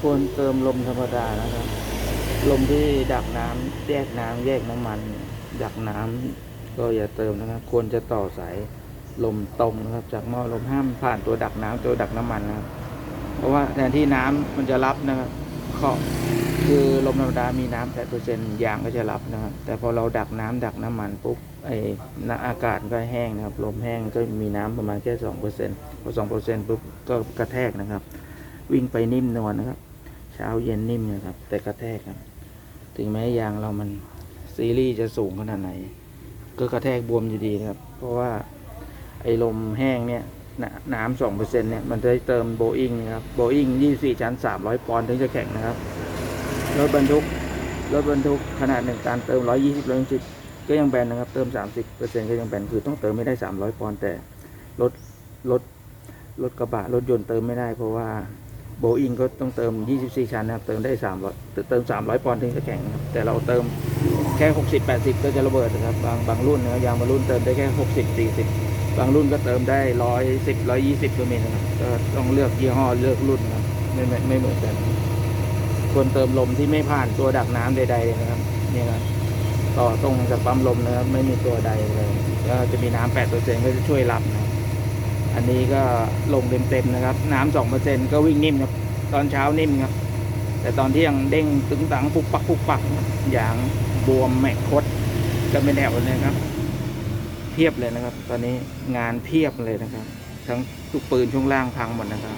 ควรเติมลมธรรมดานะครับ ลมที่ดักน้ำแยกน้ำแยกน้ำมัน ดักน้ำก็อย่าเติมนะครับ ควรจะต่อสายลมตรงนะครับ จากหม้อลมห้ามผ่านตัวดักน้ำตัวดักน้ำมันนะครับ เพราะว่าแทนที่น้ำมันจะรับนะครับเคาะคือลมธรรมดามีน้ำแปดเปอร์เซ็นยางก็จะรับนะครับ แต่พอเราดักน้ำดักน้ำมันปุ๊บไอ้น้ำอากาศก็แห้งนะครับ ลมแห้งก็มีน้ำประมาณแค่สองเปอร์เซ็นพอสองเปอร์เซ็นปุ๊บก็กระแทกนะครับ วิ่งไปนิ่มนวลนะครับ ช้าเย็นนิ่มนะครับ แต่กระแทกครับ ถึงแม้ยางเรามันซีรีส์จะสูงขนาดไหน ก็กระแทกบวมอยู่ดีครับ เพราะว่าไอ้ลมแห้งเนี่ยน้ำสองเปอร์เซ็นเนี่ย มันจะเติมโบอิงนะครับโบอิงยี่สี่ชั้นสามร้อยปอนด์ถึงจะแข็งนะครับ รถบรรทุก รถบรรทุกขนาดหนึ่งการเติมร้อยยี่สิบร้อยสิบก็ยังแบนนะครับ เติมสามสิบเปอร์เซ็นก็ยังแบนคือต้องเติมไม่ได้สามร้อยปอนด์แต่รถรถรถกระบะรถยนต์เติมไม่ได้เพราะว่า โบอิงก็ต้องเติม 24 ชั้นนะครับ เติมได้ 300 เติม 300 ปอนด์ถึงจะแข็งนะครับ แต่เราเติมแค่ 60 80 ก็จะระเบิดนะครับ บางบางรุ่นนะยางบางรุ่นเติมได้แค่ 60 40 บางรุ่นก็เติมได้ 110 120ก็มีนะครับ ก็ต้องเลือกยี่ห้อเลือกรุ่นนะครับ ไม่ไม่ไม่เหมือนกันควรเติมลมที่ไม่ผ่านตัวดักน้ำใดๆนะครับ นี่นะต่อตรงจากปั๊มลมนะครับ ไม่มีตัวใดเลย ก็จะมีน้ำ8%ก็จะช่วยรับนะครับ อันนี้ก็ลงเต็มๆนะครับ น้ำสองเปอร์เซ็นก็วิ่งนิ่มครับ ตอนเช้านิ่มครับ แต่ตอนเที่ยงเด้งตึงตังปุกปักปุกปัก อย่างบวมแมกคดก็ไม่แนวเลยครับ เพียบเลยนะครับ ตอนนี้งานเพียบเลยนะครับ ทั้งทุกปืนช่วงล่างพังหมดนะครับ